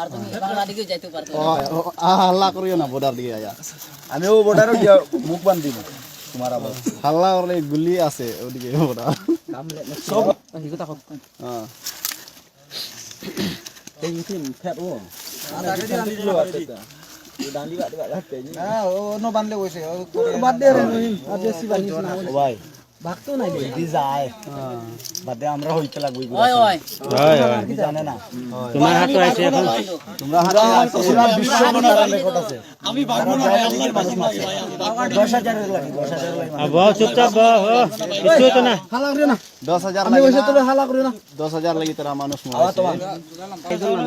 আর তুমি বাংলা যাইতে পারতো। হাল্লা করিও না বর্ডার দিকে আয়া। আমিও বর্ডারও গিয়া মুখ বান্ধ দিব তোমার আবার। হাল্লা করলে গুলি আছে ওদিকে বর্ডার সব হ্যাঁ এই মিটিং ফেট ও। হ্যাঁ ও নো বানলে কইছে বাদ দে রে নহিম আর বেশি বানিস না ভাই। ভাগতো নাই দি যায় বাদে আমরা হইতে লাগবো ওই ওই কি জানে না তোমার হাতে আছে এখন তোমরা হাতে আছে পুরা বিশ্ব মনোরম রেকর্ড আছে আমি ভাগবো না আল্লাহর বাসি দশ হাজারের লাগে দশ হাজারের লাগে আর বহ চুপচাপ বহ ও, কিছু হতো না হালা করিও না দশ হাজার আমি কইছে তোরে হালা করিও না দশ হাজার লাগি তোরা মানুষ আওয়া তোমার কয়জন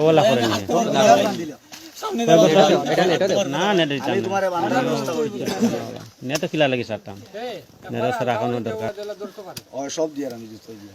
ওলা করে নিয়ে না নেট দিতাম না তোমারে বানানোর ব্যবস্থা করছি। তো কিলা লাগি সারতাম। নেট সারা দরকার। সব দিয়ে আমি দিতে দিয়ে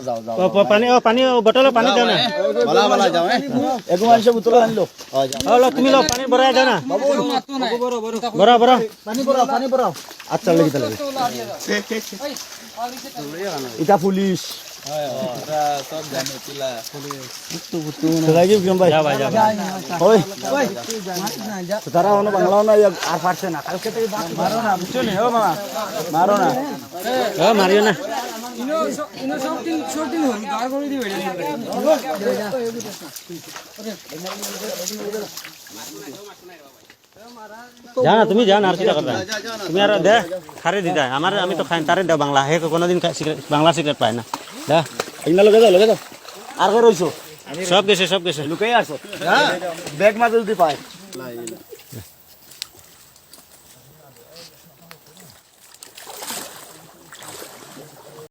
যাও যাও প- পানি ও পানি ও পানি দাও না। বলা বলা যাও এগো মানুষে আনলো। ও লো তুমি লো পানি ভরাই দাও না। বড় বড় পানি পড়াও পানি পড়াও আচ্ছা লাগি তাহলে এটা পুলিশ। তারা না আর পারছে না তুমি যা না আর কিটা করবে তুমি আর দে, খারে দি দেয় আমার, আমি তো খাই, তারে দাও বাংলা। হে কোনোদিন বাংলা সিগারেট পায় না। না? না লগে যাও লগে যাও। আর কই রইছো? সব গেছে সব গেছে। লুকাই আসো হ্যাঁ ব্যাগ মাঝে যদি পায়।